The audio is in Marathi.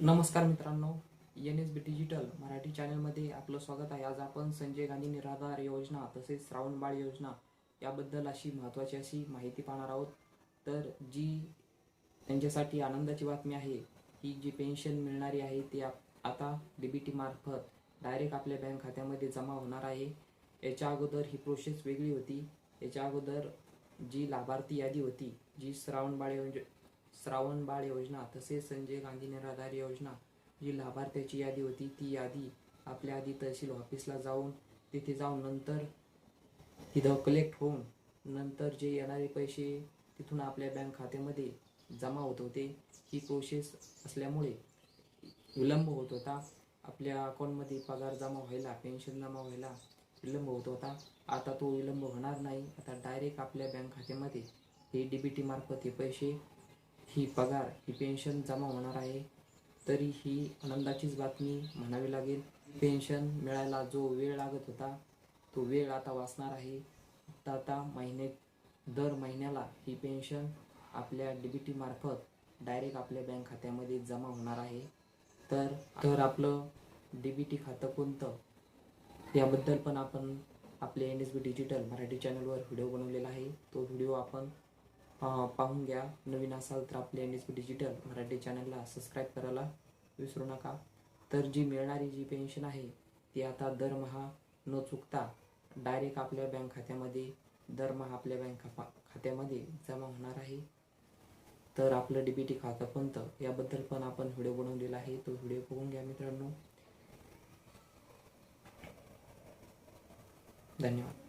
नमस्कार मित्रांनो N S B digital Marathi चॅनलमध्ये आपलं स्वागत आहे. आज आपण संजय गांधी निराधार योजना तसेच श्रावणबाळ योजना याबद्दल अशी महत्त्वाची अशी माहिती पाहणार आहोत. तर जी त्यांच्यासाठी आनंदाची बातमी आहे ही जी पेन्शन मिळणारी आहे ती आप- आता डी बी टी मार्फत डायरेक्ट आपल्या बँक खात्यामध्ये जमा होणार आहे. याच्या अगोदर ही प्रोसेस वेगळी होती. याच्या अगोदर जी लाभार्थी यादी होती जी श्रावणबाळ योज श्रावण बाळ योजना तसेच संजय गांधी निराधार योजना जी लाभार्थ्याची यादी होती ती यादी आपल्या आधी तहसील ऑफिसला जाऊन तिथे जाऊन नंतर तिथं कलेक्ट होऊन नंतर जे येणारे पैसे तिथून आपल्या बँक खात्यामध्ये जमा होत होते ही प्रोसेस असल्यामुळे विलंब होत होता. आपल्या अकाउंटमध्ये पगार जमा व्हायला पेन्शन जमा व्हायला विलंब होत होता. आता तो विलंब होणार नाही. आता डायरेक्ट आपल्या बँक खात्यामध्ये हे डी बी टी मार्फत हे पैसे ही पगार ही पेन्शन जमा होणार आहे. तरी ही आनंदाचीच बातमी म्हणावी लागेल. पेन्शन मिळायला जो वेळ लागत होता तो वेळ आता वाचणार आहे. आता आता महिने दर महिन्याला ही पेन्शन आपल्या डी बी टीमार्फत डायरेक्ट आपल्या बँक खात्यामध्ये जमा होणार आहे. तर तर आपलं डी बी टी खातं कोणतं? याबद्दल पण आपण आपले N S B digital Marathi चॅनलवर व्हिडिओ बनवलेला आहे. तो व्हिडिओ आपण पाहून घ्या. नवीन असाल तर आपले N S P digital Marathi चॅनलला सबस्क्राईब करायला विसरू नका. तर जी मिळणारी जी पेन्शन आहे ती आता दरमहा न चुकता डायरेक्ट आपल्या बँक खात्यामध्ये दरमहा आपल्या बँक खात्यामध्ये जमा होणार आहे. तर आपलं डी बी टी खातं याबद्दल पण आपण व्हिडिओ बनवलेला आहे. तो व्हिडिओ बघून घ्या मित्रांनो. धन्यवाद.